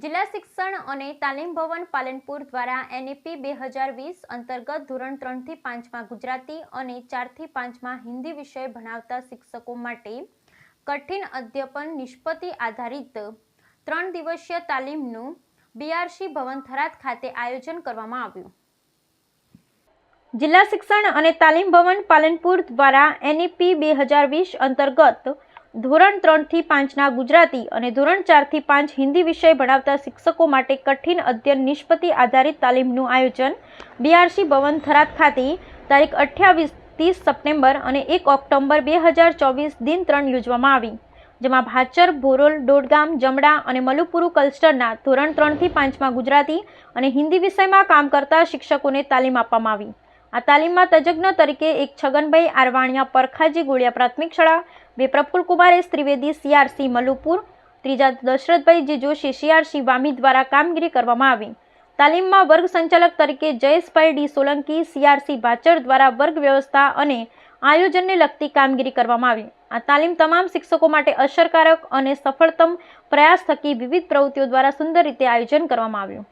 જિલ્લા શિક્ષણ અને તાલીમ ભવન પાલનપુર દ્વારા એનઈપી બે હજાર વીસ અંતર્ગત ધોરણ ત્રણથી પાંચમાં ગુજરાતી અને ચારથી પાંચમાં હિન્દી વિષય ભણાવતા શિક્ષકો માટે કઠિન અધ્યપન નિષ્પત્તિ આધારિત ત્રણ દિવસીય તાલીમનું બીઆરસી ભવન થરાદ ખાતે આયોજન કરવામાં આવ્યું. જિલ્લા શિક્ષણ અને તાલીમ ભવન પાલનપુર દ્વારા એનઈપી બે હજાર વીસ અંતર્ગત ધોરણ ત્રણથી પાંચના ગુજરાતી અને ધોરણ ચારથી પાંચ હિન્દી વિષય ભણાવતા શિક્ષકો માટે કઠિન અધ્યયન નિષ્પત્તિ આધારિત તાલીમનું આયોજન. બીઆરસી ભવન થરાદ ખાતે તારીખ અઠ્યાવીસ ત્રીસ સપ્ટેમ્બર અને એક ઓક્ટોબર બે હજાર ચોવીસ દિન ત્રણ યોજવામાં આવી, જેમાં ભાચર, ભોરોલ, દોડગામ, જમડા અને મલુપુરુ કલ્સ્ટરના ધોરણ ત્રણથી પાંચમાં ગુજરાતી અને હિન્દી વિષયમાં કામ કરતા શિક્ષકોને તાલીમ આપવામાં આવી. આ તાલીમમાં તજજ્ઞ તરીકે એક છગનભાઈ આરવાણિયા પરખાજી ગોળિયા પ્રાથમિક શાળા બે પ્રફુલ્લકુમાર એસ ત્રિવેદી, સીઆરસી, મલુપુર. ત્રીજા દશરથભાઈ જે જોશી, સીઆરસી, વામી દ્વારા કામગીરી કરવામાં આવી. તાલીમમાં વર્ગ સંચાલક તરીકે જયેશભાઈ ડી સોલંકી, સીઆરસી ભાચર દ્વારા વર્ગ વ્યવસ્થા અને આયોજનને લગતી કામગીરી કરવામાં આવી. આ તાલીમ તમામ શિક્ષકો માટે અસરકારક અને સફળતમ પ્રયાસ થકી વિવિધ પ્રવૃત્તિઓ દ્વારા સુંદર રીતે આયોજન કરવામાં આવ્યું.